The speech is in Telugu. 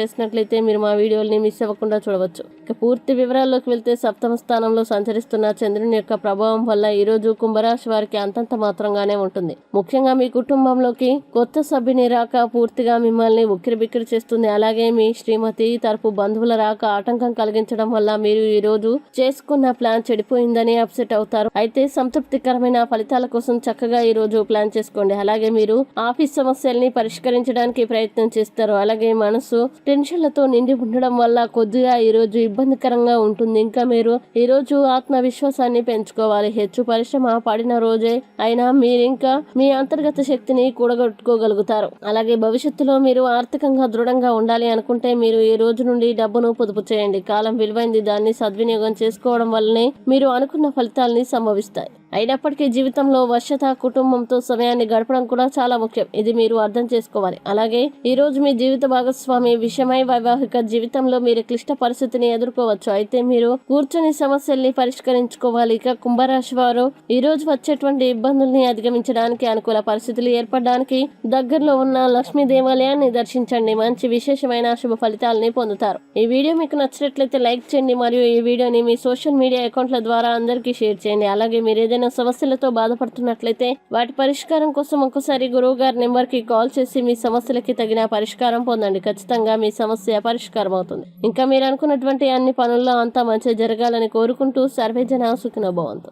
చేసినట్లయితే మీరు మా వీడియోల్ని మిస్ అవ్వకుండా చూడవచ్చు. ఇక పూర్తి వివరాల్లోకి వెళ్తే సప్తమ స్థానంలో సంచరిస్తున్న చంద్రుని యొక్క ప్రభావం వల్ల ఈ రోజు కుంభరాశి వారికి అంతంత మాత్రంగానే ఉంటుంది. ముఖ్యంగా మీ కుటుంబంలోకి కొత్త సభ్యుని రాక పూర్తిగా మిమ్మల్ని ఉక్కిరిబిక్కిరి చేస్తుంది. అలాగే మీ శ్రీమతి తరపు బంధువుల రాక ఆటంకం కలిగించడం వల్ల మీరు ఈ రోజు చేసుకున్న ప్లాన్ చెడిపోయిందని అప్సెట్ అవుతారు. అయితే సంతృప్తికరమైన ఫలితాల కోసం చక్కగా ఈ రోజు ప్లాన్ చేసుకోండి. అలాగే మీరు ఆఫీస్ సమస్యల్ని పరిష్కరించడానికి ప్రయత్నం చేస్తారు. అలాగే మనసు టెన్షన్లతో నిండి ఉండడం వల్ల కొద్దిగా ఈ రోజు ఇబ్బందికరంగా ఉంటుంది. ఇంకా మీరు ఈరోజు ఆత్మవిశ్వాసాన్ని పెంచుకోవాలి. హెచ్చు పరిశ్రమ పడిన రోజే అయినా మీరు ఇంకా మీ అంతర్గత శక్తిని కూడగట్టుకోగలుగుతారు. అలాగే భవిష్యత్తులో మీరు ఆర్థికంగా దృఢంగా ఉండాలి అనుకుంటే మీరు ఈ రోజు నుండి డబ్బును పొదుపు చేయండి. కాలం విలువైంది దాన్ని సద్వినియోగం చేసుకోవడం వల్లనే మీరు అనుకున్న ఫలితాల్ని సంభవిస్తాయి. అయినప్పటికీ జీవితంలో వర్షత కుటుంబంతో సమయాన్ని గడపడం కూడా చాలా ముఖ్యం. ఇది మీరు అర్థం చేసుకోవాలి. అలాగే ఈ రోజు మీ జీవిత భాగస్వామి విషయమై వైవాహిక జీవితంలో మీరు క్లిష్ట పరిస్థితిని ఎదుర్కోవచ్చు. అయితే మీరు కూర్చొని సమస్యల్ని పరిష్కరించుకోవాలి. ఇక కుంభరాశి వారు ఈ రోజు వచ్చేటువంటి ఇబ్బందుల్ని అధిగమించడానికి అనుకూల పరిస్థితులు ఏర్పడడానికి దగ్గరలో ఉన్న లక్ష్మీ దేవాలయాన్ని దర్శించండి. మంచి విశేషమైన శుభ ఫలితాలని పొందుతారు. ఈ వీడియో మీకు నచ్చినట్లయితే లైక్ చేయండి. మరియు ఈ వీడియోని మీ సోషల్ మీడియా అకౌంట్ల ద్వారా అందరికీ షేర్ చేయండి. అలాగే మీరు ఏదైనా సమస్యలతో బాధపడుతున్నట్లయితే వాటి పరిష్కారం కోసం ఒక్కసారి గురువు గారి నెంబర్కి కాల్ చేసి మీ సమస్యలకి తగిన పరిష్కారం పొందండి. ఖచ్చితంగా మీ సమస్య పరిష్కారం అవుతుంది. ఇంకా మీరు అనుకున్నటువంటి అన్ని పనుల్లో అంతా మంచి జరగాలని కోరుకుంటూ సర్వేజన సుఖిన భవంతు.